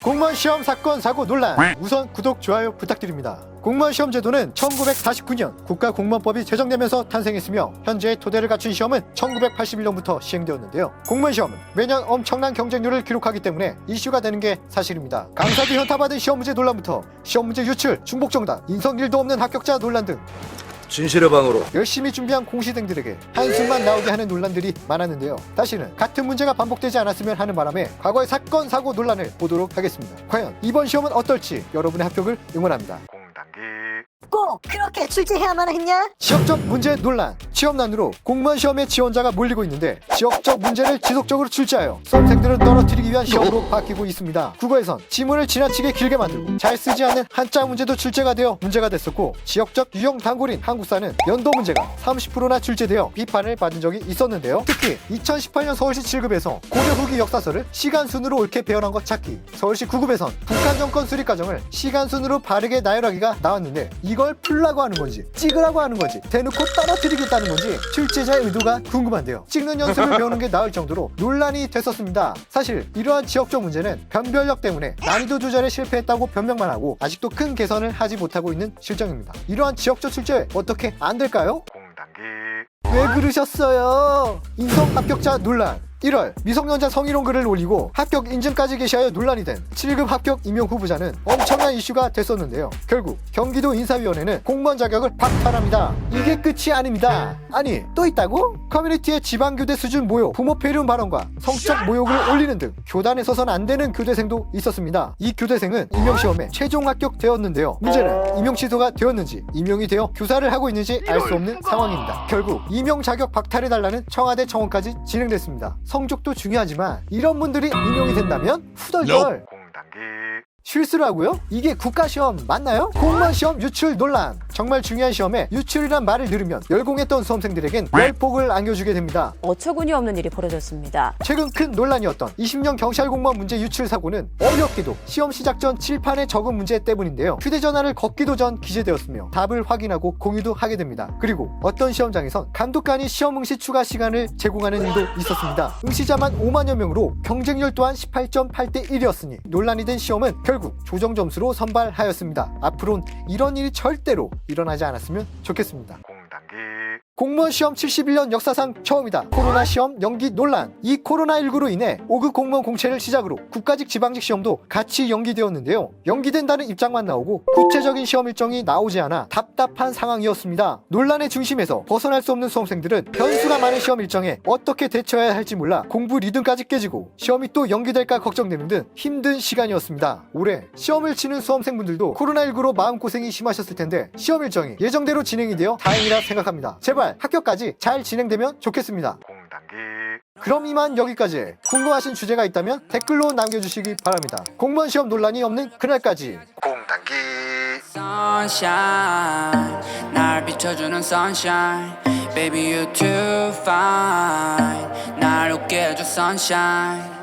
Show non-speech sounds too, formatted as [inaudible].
공무원 시험 사건 사고 논란 우선 구독 좋아요 부탁드립니다. 공무원 시험 제도는 1949년 국가공무원법이 제정되면서 탄생했으며 현재의 토대를 갖춘 시험은 1981년부터 시행되었는데요. 공무원 시험은 매년 엄청난 경쟁률을 기록하기 때문에 이슈가 되는 게 사실입니다. 강사도 현타받은 시험 문제 논란부터 시험 문제 유출, 중복 정답, 인성 일도 없는 합격자 논란 등 진실의 방으로 열심히 준비한 공시생들에게 한숨만 나오게 하는 논란들이 많았는데요. 다시는 같은 문제가 반복되지 않았으면 하는 바람에 과거의 사건 사고 논란을 보도록 하겠습니다. 과연 이번 시험은 어떨지 여러분의 합격을 응원합니다. 꼭 그렇게 출제해야만 했냐? 지역적 문제 논란 시험난으로 공무원 시험에 지원자가 몰리고 있는데 지역적 문제를 지속적으로 출제하여 수험생들을 떨어뜨리기 위한 시험으로 바뀌고 있습니다. 국어에선 지문을 지나치게 길게 만들고 잘 쓰지 않는 한자 문제도 출제가 되어 문제가 됐었고 지역적 유형 단골인 한국사는 연도 문제가 30%나 출제되어 비판을 받은 적이 있었는데요. 특히 2018년 서울시 7급에서 고려 후기 역사서를 시간 순으로 옳게 배열한 것 찾기 서울시 9급에선 북한 정권 수립 과정을 시간 순으로 바르게 나열하기가 나왔는데 이걸 풀라고 하는 건지 찍으라고 하는 건지 대놓고 떨어뜨리겠다는 건지 출제자의 의도가 궁금한데요. 찍는 연습을 [laughs] 배우는 게 나을 정도로 논란이 됐었습니다. 사실 이러한 지역적 문제는 변별력 때문에 난이도 조절에 실패했다고 변명만 하고 아직도 큰 개선을 하지 못하고 있는 실정입니다. 이러한 지역적 출제 어떻게 안 될까요? 왜 그러셨어요? 인성 합격자 논란. 1월 미성년자 성희롱 글을 올리고 합격 인증까지 게시하여 논란이 된 7급 합격 임용 후보자는 엄청난 이슈가 됐었는데요. 결국 경기도 인사위원회는 공무원 자격을 박탈합니다. 이게 끝이 아닙니다. 아니 또 있다고? 커뮤니티의 지방교대 수준 모욕, 부모 폐륜 발언과 성적 모욕을 올리는 등 교단에 서선 안 되는 교대생도 있었습니다. 이 교대생은 임용시험에 최종 합격되었는데요. 문제는 임용 취소가 되었는지 임용이 되어 교사를 하고 있는지 알 수 없는 상황입니다. 결국 임용 자격 박탈해달라는 청와대 청원까지 진행됐습니다. 성적도 중요하지만 이런 분들이 임용이 된다면 후덜덜 실수라고요? 이게 국가시험 맞나요? 공무원 시험 유출 논란 정말 중요한 시험에 유출이란 말을 들으면 열공했던 수험생들에겐 열폭을 안겨주게 됩니다 어처구니 없는 일이 벌어졌습니다. 최근 큰 논란이었던 20년 경찰 공무원 문제 유출 사고는 어렵게도 시험 시작 전 칠판에 적은 문제 때문인데요. 휴대전화를 걷기도 전 기재되었으며 답을 확인하고 공유도 하게 됩니다. 그리고 어떤 시험장에선 감독관이 시험 응시 추가 시간을 제공하는 일도 있었습니다. 응시자만 5만여 명으로 경쟁률 또한 18.8대 1이었으니 논란이 된 시험은 결국 조정 점수로 선발하였습니다. 앞으론 이런 일이 절대로 일어나지 않았으면 좋겠습니다. 공무원 시험 71년 역사상 처음이다. 코로나 시험 연기 논란. 이 코로나19로 인해 5급 공무원 공채를 시작으로 국가직 지방직 시험도 같이 연기되었는데요. 연기된다는 입장만 나오고 구체적인 시험 일정이 나오지 않아 답답한 상황이었습니다. 논란의 중심에서 벗어날 수 없는 수험생들은 변수가 많은 시험 일정에 어떻게 대처해야 할지 몰라 공부 리듬까지 깨지고 시험이 또 연기될까 걱정되는 등 힘든 시간이었습니다. 올해 시험을 치는 수험생분들도 코로나19로 마음고생이 심하셨을 텐데 시험 일정이 예정대로 진행이 되어 다행이라 생각합니다. 제발 학교까지 잘 진행되면 좋겠습니다. 그럼 이만 여기까지. 궁금하신 주제가 있다면 댓글로 남겨주시기 바랍니다. 공무원 시험 논란이 없는 그날까지. sunshine 날 비춰주는 sunshine. Baby you too fine. 날 웃게 해줘 sunshine